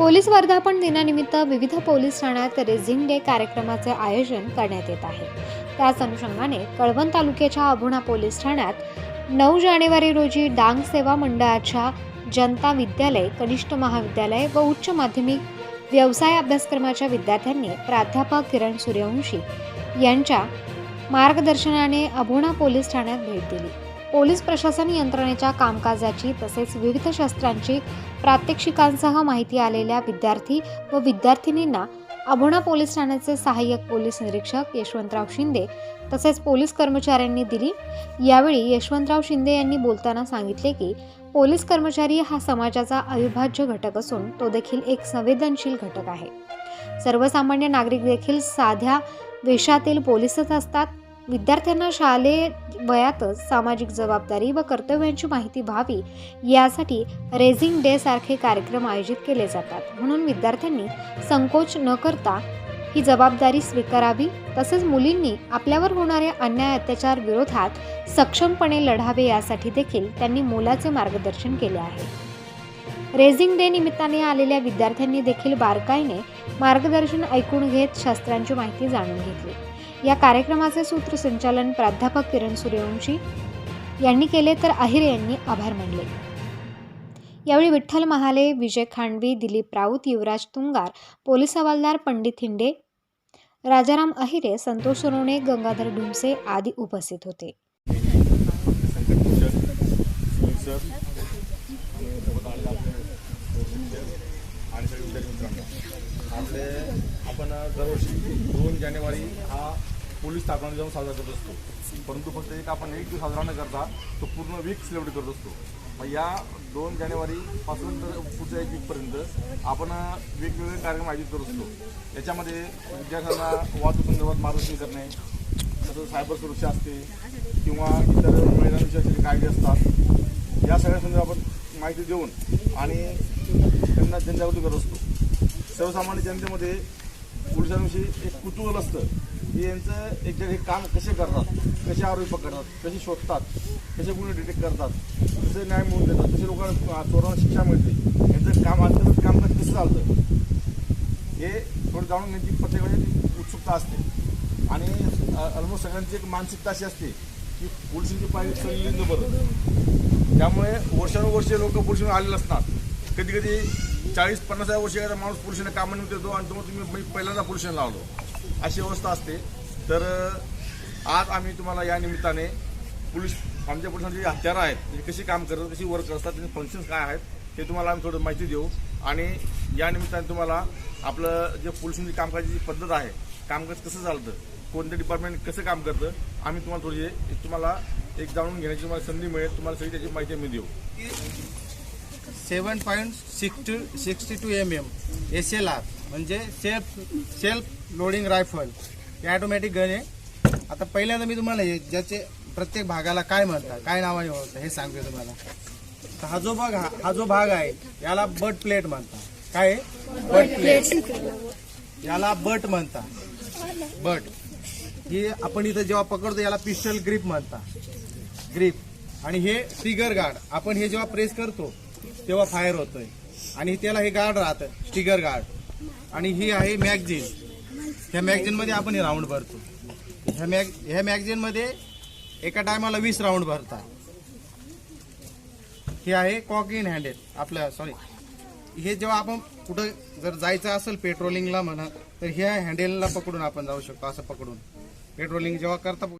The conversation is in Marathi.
पोलीस वर्धापन दिनानिमित्त विविध पोलीस ठाण्यात रेझिंग डे कार्यक्रमाचे आयोजन करण्यात येत आहे. त्याच अनुषंगाने कळवण तालुक्याच्या अभुणा पोलीस ठाण्यात नऊ जानेवारी रोजी डांग सेवा मंडळाच्या जनता विद्यालय कनिष्ठ महाविद्यालय व उच्च माध्यमिक व्यवसाय अभ्यासक्रमाच्या विद्यार्थ्यांनी प्राध्यापक किरण सूर्यवंशी यांच्या मार्गदर्शनाने अभुणा पोलीस ठाण्यात भेट दिली. पोलीस प्रशासन यंत्रणेच्या कामकाजाची तसेच विविध शस्त्रांची प्रात्यक्षिकांसह माहिती आलेल्या विद्यार्थी व विद्यार्थिनींना अभोणा पोलीस ठाण्याचे सहाय्यक पोलीस निरीक्षक यशवंतराव शिंदे तसेच पोलीस कर्मचाऱ्यांनी दिली. यावेळी यशवंतराव शिंदे यांनी बोलताना सांगितले की पोलीस कर्मचारी हा समाजाचा अविभाज्य घटक असून तो देखील एक संवेदनशील घटक आहे. सर्वसामान्य नागरिक देखील साध्या वेशातील पोलीसच असतात. विद्यार्थ्यांना शालेय वयातच सामाजिक जबाबदारी व कर्तव्यांची माहिती व्हावी यासाठी रेझिंग डे सारखे कार्यक्रम आयोजित केले जातात. म्हणून विद्यार्थ्यांनी संकोच न करता ही जबाबदारी स्वीकारावी. तसेच मुलींनी आपल्यावर होणाऱ्या अन्याय अत्याचार विरोधात सक्षमपणे लढावे यासाठी देखील त्यांनी मोलाचे मार्गदर्शन केले आहे. रेझिंग डे निमित्ताने आलेल्या विद्यार्थ्यांनी देखील बारकाईने मार्गदर्शन ऐकून घेत शास्त्रांची माहिती जाणून घेतली. या कार्यक्रमाचे सूत्रसंचालन प्राध्यापक किरण सूर्यवंशी यांनी केले तर अहिरे यांनी आभार मानले. यावेळी विठ्ठल महाले विजय खांडवी दिलीप राऊत युवराज तुंगार पोलीस हवालदार पंडित हिंडे राजाराम अहिरे संतोष सोनवणे गंगाधर ढुमसे आदी उपस्थित होते संकट पोषक सुनील सर आणि सोबत आलेले आपले शिक्षक आणि सगळे विद्यार्थी मित्रांनो आपले आपण दरवर्षी दोन जानेवारी हा पोलीस स्थापना जाऊन साजरा करत असतो. परंतु फक्त एक आपण एक दिवस साजरा न करता तो पूर्ण वीक सेलिब्रेट करत असतो. मग या दोन जानेवारीपासून तर पुढच्या एक वीकपर्यंत आपण वेगवेगळे कार्यक्रम आयोजित करत असतो. याच्यामध्ये विद्यार्थ्यांना वाहतूक संदर्भात मार्गदर्शन करणे तसंच सायबर सुरक्षा असते किंवा इतर महिलांविषयीचे कायदे असतात. या सगळ्या संदर्भात माहिती देऊन आणि त्यांना जनजागृती करत असतो. सर्वसामान्य जनतेमध्ये पोलिसांविषयी एक कुतूहल असतं. की यांचं एक हे काम कसे करतात? कसे आरोपी पकडतात? कसे शोधतात? कसे गुन्हे डिटेक्ट करतात? कसे न्याय मिळवून देतात? कसे लोकांना चोरांना शिक्षा मिळते. यांचं काम अंतर्गत कामकाज कसं चालतं? हे थोडं जाणून घेण्याची प्रत्येकाची उत्सुकता असते. आणि ऑलमोस्ट सगळ्यांची एक मानसिकता अशी असते की पोलिसांची पाहिजे सगळी बरं त्यामुळे वर्षानुवर्षे लोक पोलिसांना आलेले असतात. कधी कधी चाळीस पन्नास वर्षी एखादा माणूस पोलिसांना कामानिमित्त येतो आणि तो तुम्ही मी पहिल्यांदा पोलिसांना लावलो. अशी अवस्था असते. तर आज आम्ही तुम्हाला या निमित्ताने पोलीस आमच्या पोलिसांची जी हत्यारं आहेत म्हणजे कशी काम करतात कशी वर्क असतात त्यांचे फंक्शन्स काय आहेत हे तुम्हाला आम्ही थोडं माहिती देऊ. आणि या निमित्ताने तुम्हाला आपलं जे पोलिसांची कामकाजाची पद्धत आहे कामकाज कसं चालतं कोणतं डिपार्टमेंट कसं काम करतं आम्ही तुम्हाला थोडी तुम्हाला एक जाणून घेण्याची तुम्हाला संधी मिळेल. तुम्हाला सगळी त्याची माहिती आम्ही देऊ. Seven point sixty sixty two M M S L R म्हणजे सेल्फ सेल्फ लोडिंग रायफल. हे ऑटोमॅटिक गन आहे. आता पहिल्यांदा मी तुम्हाला हे ज्याचे प्रत्येक भागाला काय म्हणतात काय नावाने ओळखतात हे सांगतो तुम्हाला. हा जो भाग हा- हा जो भाग आहे याला बट प्लेट म्हणतात. काय बट प्लेट याला बट म्हणतात. बट ही आपण इथं जेव्हा पकडतो याला पिस्टल ग्रीप म्हणतात. ग्रीप आणि हे ट्रिगर गार्ड आपण हे जेव्हा प्रेस करतो तेव्हा फायर होतोय. आणि त्याला हे गार्ड राहतं स्टिगर गार्ड. आणि ही आहे मॅगझिन ह्या मॅगझिनमध्ये आपण हे राऊंड भरतो. ह्या मॅग ह्या मॅगझिनमध्ये एका टायमाला वीस राऊंड भरतात. हे आहे कॉक इन हँडेल आपलं सॉरी हे जेव्हा आपण कुठं जर जायचं असेल पेट्रोलिंगला म्हणा तर ह्या हँडेलला पकडून आपण जाऊ शकतो असं पकडून. पेट्रोलिंग जेव्हा करता